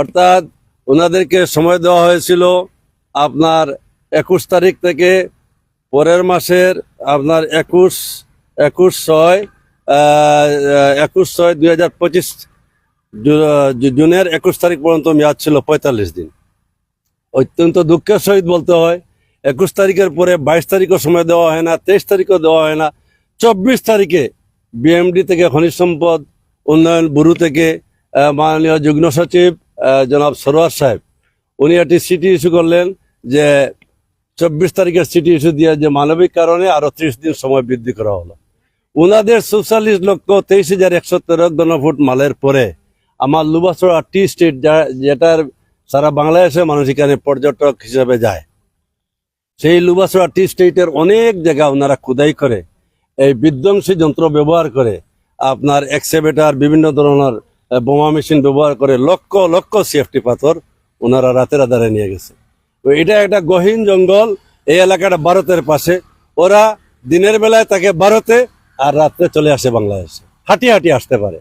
অর্থাৎ ওনাদেরকে সময় দেওয়া হয়েছিল আপনার একুশ তারিখ থেকে পরের মাসের আপনার একুশ একুশ ছয় একুশ ছয় দুই হাজার পঁচিশ জুনের একুশ তারিখ পর্যন্ত মেয়াদ ছিল পঁয়তাল্লিশ দিন। অত্যন্ত দুঃখের সহিত বলতে হয়, একুশ তারিখের পরে বাইশ তারিখও সময় দেওয়া হয় না, তেইশ তারিখও দেওয়া হয় না, চব্বিশ তারিখে বিএমডি থেকে খনিজ সম্পদ উন্নয়ন ব্যুরো থেকে মাননীয় যুগ্ম সচিব জনাব সরোয়ার সাহেব, উনি একটি সিটি ইস্যু করলেন যে চব্বিশ তারিখের সিটি ইস্যু দিয়ে যে মানবিক কারণে আরও ত্রিশ দিন সময় বৃদ্ধি করা হলো। উনাদের চৌচল্লিশ লক্ষ তেইশ হাজার একশো তেরো ঘনফুট মালের পরে আমার লুবাসড়া টি স্টেট যেটার সারা বাংলাদেশে মানুষ এখানে পর্যটক হিসেবে যায়, সেই লুবাসড়া টি স্টেটের অনেক জায়গা ওনারা খুদাই করে। এই বিধ্বংসী যন্ত্র ব্যবহার করে আপনার এক্সেভেটার বিভিন্ন ধরনের বোমা মেশিন ব্যবহার করে লক্ষ লক্ষ সেফটি পাথর ওনারা রাতের আধারে নিয়ে গেছে। এটা একটা গহীন জঙ্গল, এই এলাকাটা ভারতের পাশে। ওরা দিনের বেলায় তাকে ভারতে আর রাত্রে চলে আসে বাংলাদেশে। হাঁটি হাঁটি আসতে পারে।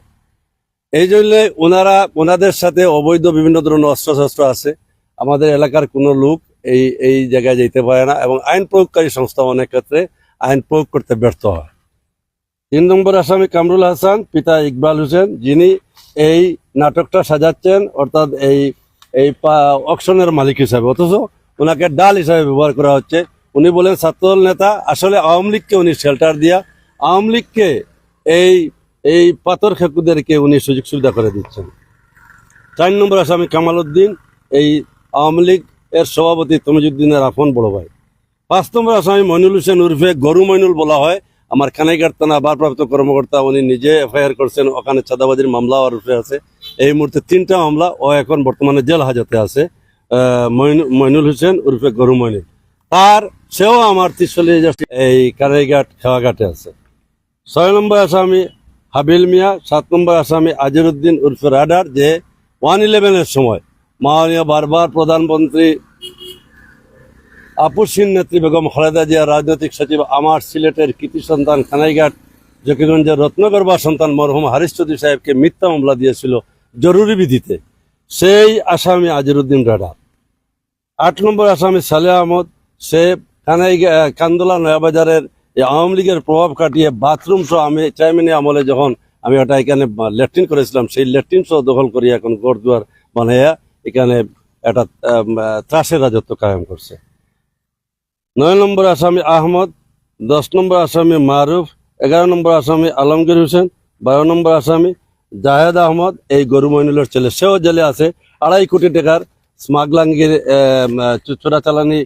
এই জন্য ওনারা, ওনাদের সাথে অবৈধ বিভিন্ন ধরনের অস্ত্র শস্ত্র আছে। আমাদের এলাকার কোনো লোক এই এই জায়গায় যেতে পারে না এবং আইন প্রয়োগকারী সংস্থা অনেক ক্ষেত্রে আইন প্রয়োগ করতে ব্যর্থ হয়। তিন নম্বর আসামি কামরুল হাসান, পিতা ইকবাল হোসেন, যিনি এই নাটকটা সাজাচ্ছেন, অর্থাৎ এই এই অকশনের মালিক হিসাবে। অথচ ওনাকে ডাল হিসাবে ব্যবহার করা হচ্ছে। উনি বলেন, ছাত্রদল নেতা, আসলে আওয়ামী লীগকে উনি শেল্টার দিয়া, আওয়ামী লীগকে এই এই পাথর খেকুদেরকে উনি সুযোগ সুবিধা করে দিচ্ছেন। চার নম্বর আসামি কামাল উদ্দিন। এই আওয়ামী লীগ এর সভাপতি তমিজুদ্দিনের আপন বড় ভাই। পাঁচ নম্বর আসামি মইনুল হোসেন উর্ফে গরু মইনুল বলা হয়। আমার কানাইঘাট থানা ভারপ্রাপ্ত কর্মকর্তা, উনি নিজে এফআইআর করছেন, ওখানে চাঁদাবাজির মামলা ওর উপরে আছে। এই মুহূর্তে তিনটা মামলা, ও এখন বর্তমানে জেল হাজতে আছে। মইনুল হোসেন উর্ফে গরু মইনুল। তার সেও আমার ত্রিশল্লিশ এই কানাইঘাট খেওয়াঘাটে আছে। ছয় নম্বর আসামি হাবিল মিয়া, সাত নম্বর আসামি আজিরুদ্দিন উর্ফে রাডার, যে ওয়ান ইলেভেনের সময় মাননীয় বারবার প্রধানমন্ত্রী আপুসিন নেত্রী বেগম খালেদা জিয়া রাজনৈতিক সচিব আমার সিলেটের কৃতি সন্তান খানাইঘাট জকিগঞ্জের রত্নগর্বা সন্তান মরহুম হারিস চৌধুরী সাহেবকে মিথ্যা মামলা দিয়েছিল জরুরি বিধিতে। সেই আসামি আজিরুদ্দিন রাডার আট নম্বর আসামি সালেহ আহমদ, সে কানাই কান্দোলা নয়াবাজারের আওয়ামী লীগের প্রভাব কাটিয়ে বাথরুম সহ আমি চেয়ারম্যানি আমলে যখন আমি ওটা এখানে ল্যাট্রিন করেছিলাম, সেই ল্যাট্রিন সহ দখল করিয়া এখন গড়দুয়ার বানাইয়া এখানে একটা ত্রাসের রাজত্ব কায়েম করছে। নয় নম্বর আসামি আহমদ, দশ নম্বর আসামি মারুফ, এগারো নম্বর আসামি আলমগীর হোসেন, বারো নম্বর আসামি জাহেদ আহমদ, এই গরু মইনুলের ছেলে। সেও জেলে আছে, আড়াই কোটি টাকার স্মাগলাঙ্গির চোরাচালানি,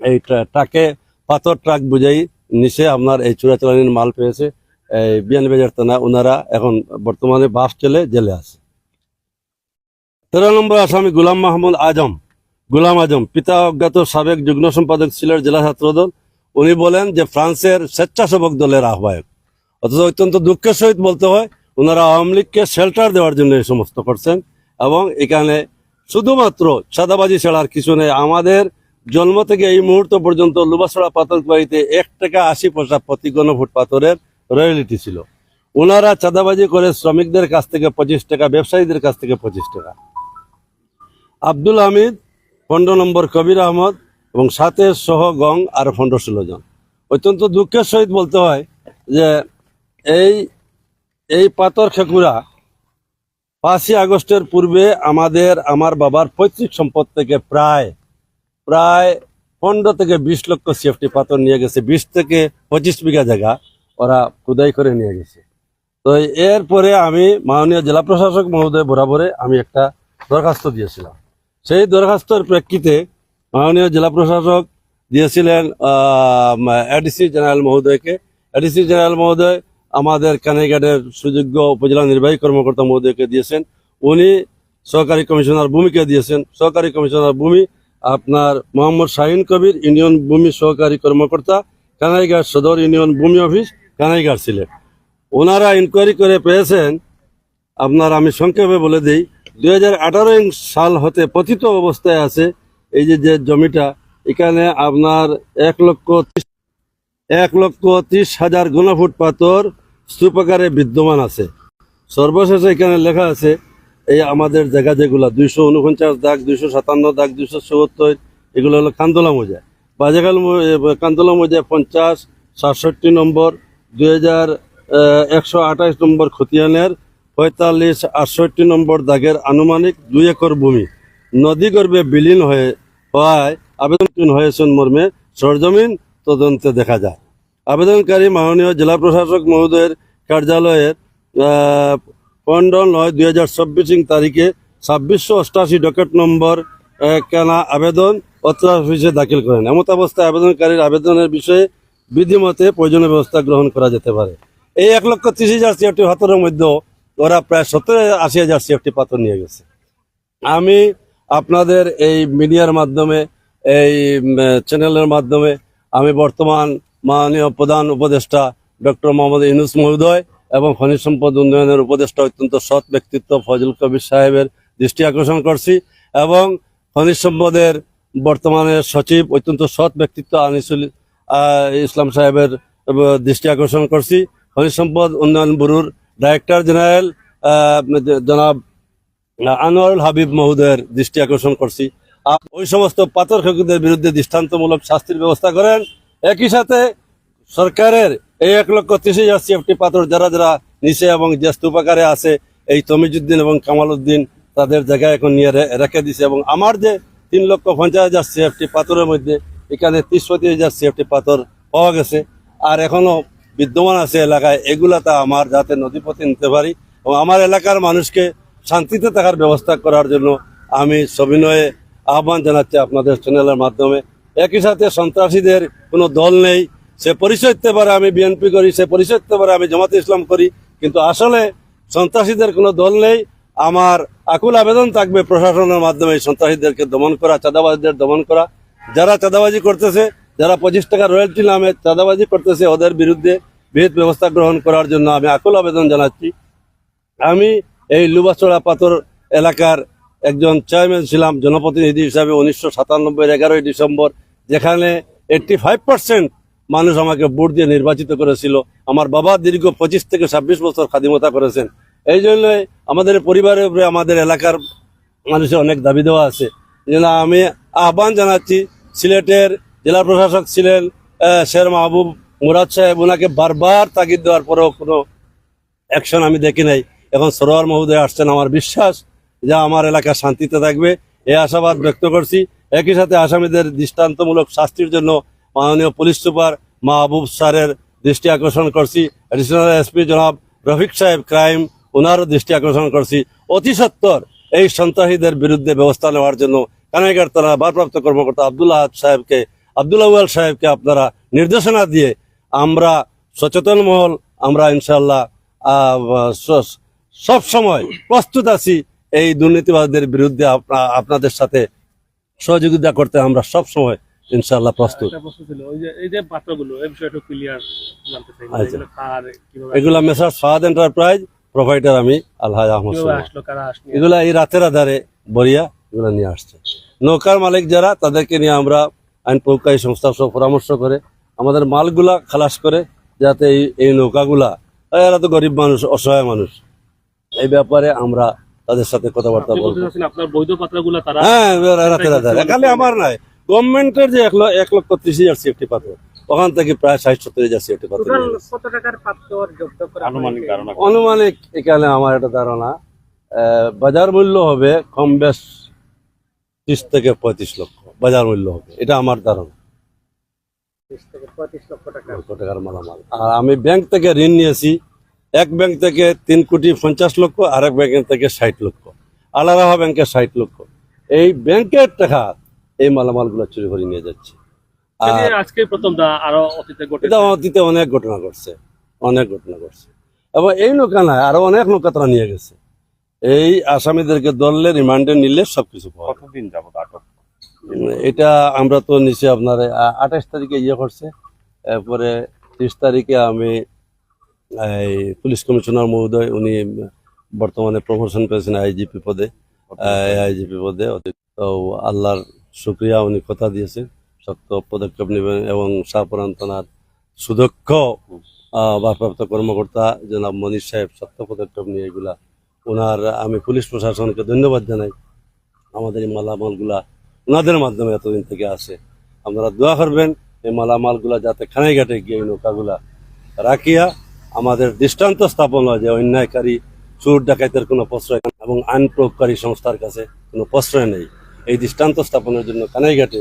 এই ট্রাকে, পাথর ট্রাক বুঝাই নিচে আপনার এই চোরাচালানির মাল পেয়েছে। এই বিয়ান বাজার থানা ওনারা এখন বর্তমানে বাস চলে জেলে আছে। তেরো নম্বর আসামি গুলাম মাহমুদ আজম গুলাম আজম পিতা অজ্ঞাত সাবেক যুগ্ম সম্পাদক সিলেট জেলা ছাত্রদল, উনি বলেন যে ফ্রান্সের স্বেচ্ছাসেবক দলের আহ্বায়ক। অথচ অত্যন্ত দুঃখের সহিত বলতে হয় ওনারা আওয়ামী লীগকে শেল্টার দেওয়ার জন্য এই সমস্ত করছেন এবং এখানে শুধুমাত্র সাদাবাজি ছাড়ার কিছু নেই। আমাদের জন্ম থেকে এই মুহূর্ত পর্যন্ত লুবাছড়া পাথর বাড়িতে এক টাকা আশি পয়সা প্রতি ঘনফুট পাথরের রয়্যালিটি ছিল। ওনারা চাঁদাবাজি করে শ্রমিকদের কাছ থেকে পঁচিশ টাকা, ব্যবসায়ীদের কাছ থেকে পঁচিশ টাকা। আব্দুল হামিদ পনেরো নম্বর কবির আহমদ এবং সাথে সহ গং আর পনেরো ষোলো জন। অত্যন্ত দুঃখের সহিত বলতে হয় যে এই এই পাথর খেকুরা পাঁচই আগস্টের পূর্বে আমাদের, আমার বাবার পৈতৃক সম্পদ থেকে প্রায় প্রায় পনেরো থেকে বিশ লক্ষ সেফটি পাথর নিয়ে গেছে, বিশ থেকে পঁচিশ বিঘা জায়গা ওরা খুদাই করে নিয়ে গেছে। তো এরপরে আমি মাননীয় জেলা প্রশাসক মহোদয় বরাবরে আমি একটা দরখাস্ত দিয়েছিলাম। সেই দরখাস্তর প্রেক্ষিতে মাননীয় জেলা প্রশাসক দিয়েছিলেন এডিসি জেনারেল মহোদয়কে এডিসি জেনারেল মহোদয় আমাদের কানাইঘাটের সুযোগ্য উপজেলা নির্বাহী কর্মকর্তা মহোদয়কে দিয়েছেন। উনি সহকারী কমিশনার ভূমিকে দিয়েছেন। সহকারী কমিশনার ভূমি আপনার মোহাম্মদ শাহিন কবির, ইউনিয়ন ভূমি সহকারী কর্মকর্তা, কানাইঘাট সদর ইউনিয়ন ভূমি অফিস, কানাইঘাট ছিলেন ওনারা ইনকোয়ারি করে পেয়েছেন। আপনার আমি সংক্ষেপে বলে দিই দুই সাল হতে পতিত অবস্থায় আছে এই যে যে জমিটা, এখানে আপনার এক লক্ষ এক লক্ষ ত্রিশ হাজার ঘনফুট পাথর স্তূপাকারে বিদ্যমান আছে। সর্বশেষে এখানে লেখা আছে, এই আমাদের জায়গা যেগুলা, দুইশো উনপঞ্চাশ দাগ, দুইশো সাতান্ন দাগ, দুইশো চুয়াত্তর, এগুলো হলো কান্দোলা মৌজা। বাজেগাল কান্দোলা মৌজা পঞ্চাশ, সাতষট্টি নম্বর, দুই হাজার একশো আঠাশ নম্বর খতিয়ানের পঁয়তাল্লিশ আটষট্টি নম্বর দাগের আনুমানিক দুই একর ভূমি। নদী গর্ভে বিলীন হয়ে হওয়ায় আবেদন হয়েছেন মর্মে সরজমিন তদন্তে দেখা যায়। আবেদনকারী মাননীয় জেলা প্রশাসক মহোদয়ের কার্যালয়ের পনেরো নয় দুই হাজার চব্বিশ তারিখে ছাব্বিশশো অষ্টাশি ডকেট নম্বর কেনা আবেদন অত্র অফিসে দাখিল করেন। এমত অবস্থায় আবেদনকারীর আবেদনের বিষয়ে বিধিমতে প্রয়োজনীয় ব্যবস্থা গ্রহণ করা যেতে পারে। এই এক লক্ষ ত্রিশ হাজার সিএফটি হাতের মধ্যে ওরা প্রায় সত্তর আশি হাজার সিএফটি পাথর নিয়ে গেছে। আমি আপনাদের এই মিডিয়ার মাধ্যমে, এই চ্যানেলের মাধ্যমে আমি বর্তমান মাননীয় প্রধান উপদেষ্টা ডক্টর মোহাম্মদ ইউনুস মহোদয় এবং খনিজ সম্পদ উন্নয়নের উপদেষ্টা অত্যন্ত সৎ ব্যক্তিত্ব ফজল কবির সাহেবের দৃষ্টি আকর্ষণ করছি এবং খনিজ সম্পদের বর্তমানে সচিব অত্যন্ত সৎ ব্যক্তিত্ব আনিসুল ইসলাম সাহেবের দৃষ্টি আকর্ষণ করছি। খনিজ সম্পদ উন্নয়ন ব্যুরোর ডাইরেক্টর জেনারেল জনাব আনোয়ারুল হাবিব মহোদয়ের দৃষ্টি আকর্ষণ করছি। ওই সমস্ত পাথর খকুদের বিরুদ্ধে দৃষ্টান্তমূলক শাস্তির ব্যবস্থা করেন। একই সাথে সরকারের এই এক লক্ষ ত্রিশ হাজার সিএফটি পাথর যারা যারা নিচে এবং যে স্তূপাকারে আছে, এই তমিজুদ্দিন এবং কামাল উদ্দিন তাদের জায়গায় এখন নিয়ে রেখে দিছে। এবং আমার যে তিন লক্ষ পঞ্চাশ হাজার সিএফটি পাথরের মধ্যে এখানে ত্রিশ পঁয়ত্রিশ হাজার সিএফটি পাথর পাওয়া গেছে। আর এখনও বিদ্যমান আছে এলাকায়, এগুলা তা আমার যাতে নদীপথে নিতে পারি এবং আমার এলাকার মানুষকে শান্তিতে থাকার ব্যবস্থা করার জন্য আমি সবিনয়ে আহ্বান জানাচ্ছি আপনাদের চ্যানেলের মাধ্যমে। একই সাথে সন্ত্রাসীদের কোনো দল নেই, সে পরিচয় দিতে পারে আমি বিএনপি করি, সে পরিচয় দিতে পারে আমি জামাতে ইসলাম করি, কিন্তু আসলে সন্ত্রাসীদের কোনো দল নেই। আমার আকুল আবেদন থাকবে প্রশাসনের মাধ্যমে সন্ত্রাসীদেরকে দমন করা, চাঁদাবাজদের দমন করা। যারা চাঁদাবাজি করতেছে যারা পঁচিশ টাকা রয়্যালটি নামে চাঁদাবাজি করতেছে, ওদের বিরুদ্ধে বিহিত ব্যবস্থা গ্রহণ করার জন্য আমি আকুল আবেদন জানাচ্ছি। আমি এই লুবাচড়া পাথর এলাকার একজন চেয়ারম্যান ছিলাম, জনপ্রতিনিধি হিসাবে উনিশশো সাতানব্বই এগারোই ডিসেম্বর, যেখানে এইটটি ফাইভ পার্সেন্ট মানুষ আমাকে ভোট দিয়ে নির্বাচিত করেছিল। আমার বাবা দীর্ঘ পঁচিশ থেকে ছাব্বিশ বছর স্বাধীনতা করেছেন। এই জন্য আমাদের পরিবারের উপরে, আমাদের এলাকার মানুষের অনেক দাবি দেওয়া আছে। যেন আমি আহ্বান জানাচ্ছি, সিলেটের জেলা প্রশাসক ছিলেন শের মাহবুব মুরাদ সাহেব ওনাকে বারবার তাগিদ দেওয়ার পরেও কোনো অ্যাকশন আমি দেখি নাই। এখন সরোয়ার মহোদয় আসছেন, আমার বিশ্বাস যে আমার এলাকা শান্তিতে থাকবে এই আশাবাদ ব্যক্ত করছি। একই সাথে আসামিদের দৃষ্টান্তমূলক শাস্তির জন্য মাননীয় পুলিশ সুপার মাহবুব স্যারের দৃষ্টি আকর্ষণ করছি। অ্যাডিশনাল এসপি জনাব রফিক সাহেব ক্রাইম ওনারও দৃষ্টি আকর্ষণ করছি। অতি সত্বর এই সন্ত্রাসীদের বিরুদ্ধে ব্যবস্থা নেওয়ার জন্য কানাইগার থানা ভারপ্রাপ্ত কর্মকর্তা আবদুল্লাহ সাহেবকে আবদুল্লাহ উয়াল সাহেবকে আপনারা নির্দেশনা দিয়ে আমরা সচেতন মহল আমরা ইনশাল্লাহ সব সময় প্রস্তুত আছি এই দুর্নীতিবাদদের বিরুদ্ধে আপনা- আপনাদের সাথে সহযোগিতা করতে আমরা সব সময় ইনশাল্লাহ প্রস্তুত। আচ্ছা। এগুলো মেসার ফাহাদ এন্টারপ্রাইজ প্রোভাইডার আমি আলহাজ আহমদ এগুলা এই রাতের আধারে বরিয়া এগুলা নিয়ে আসছে। নৌকার মালিক যারা তাদেরকে নিয়ে আমরা আইন প্রয়োগকারী সংস্থার সব পরামর্শ করে আমাদের মালগুলা খালাস করে যাতে এই এই নৌকাগুলা এরা তো গরিব মানুষ অসহায় মানুষ। এই ব্যাপারে আমরা তাদের সাথে কথাবার্তা বলব। চাচ্ছেন আপনার বৈধ পাত্রগুলো তারা হ্যাঁ খালি আমার নাই। গভর্নমেন্টের যে এক এক লক্ষ ত্রিশ হাজার সেফটি পাথর ওখান থেকে প্রায় ষাট সত্তর হাজার সেফটি পাথর পাত্র আনুমানিক এখানে আমার একটা ধারণা আহ, বাজার মূল্য হবে কম বেশ ত্রিশ থেকে পঁয়ত্রিশ লক্ষ বাজার মূল্য হবে। এটা আমার ধারণা। 30 থেকে 35 লক্ষ টাকার মালামাল। আর আমি ব্যাংক থেকে ঋণ নিয়েছি। এক ব্যাংক থেকে তিন কোটি পঞ্চাশ লক্ষ আর এক ব্যাংক থেকে ষাট লক্ষ। আলাদা ব্যাংকে ষাট লক্ষ। এই ব্যাংকের টাকা এই মালামালগুলো চুরি করে নিয়ে যাচ্ছে। আজকে প্রথম আরও অতীতে অতীতে অনেক ঘটনা ঘটছে। অনেক ঘটনা ঘটছে। এবং এই নৌকা নয় আরও অনেক নৌকা তারা নিয়ে গেছে। এই আসামিদেরকে ধরলে রিমান্ডে নিলে সবকিছু কতদিন যাবত আটক? এটা আমরা তো নিচে আপনার আঠাশ তারিখে ইয়ে করছে। এরপরে ত্রিশ তারিখে আমি এই পুলিশ কমিশনার মহোদয় উনি বর্তমানে প্রমোশন পেয়েছেন আইজিপি পদে আইজিপি পদে তো আল্লাহর শুক্রিয়া উনি কথা দিয়েছেন। শক্ত পদক্ষেপ নেবেন এবং শাহপুরান থানার সুদক্ষ ভারপ্রাপ্ত কর্মকর্তা জনাব মনির সাহেব শক্ত পদক্ষেপ নিয়ে এগুলা ওনার, আমি পুলিশ প্রশাসনকে ধন্যবাদ জানাই। আমাদের এই মালামালগুলা ওনাদের মাধ্যমে এতদিন থেকে আসে আপনারা দোয়া করবেন, এই মালামালগুলা যাতে খানাইঘাটে গিয়ে এই নৌকাগুলা রাখিয়া আমাদের দৃষ্টান্ত স্থাপন হয় যে অন্যায়কারী, চোর ডাকাতের কোনো প্রশ্রয় এবং আইন প্রয়োগকারী সংস্থার কাছে কোনো প্রশ্রয় নেই। এই দৃষ্টান্ত স্থাপনের জন্য কানাইঘাটে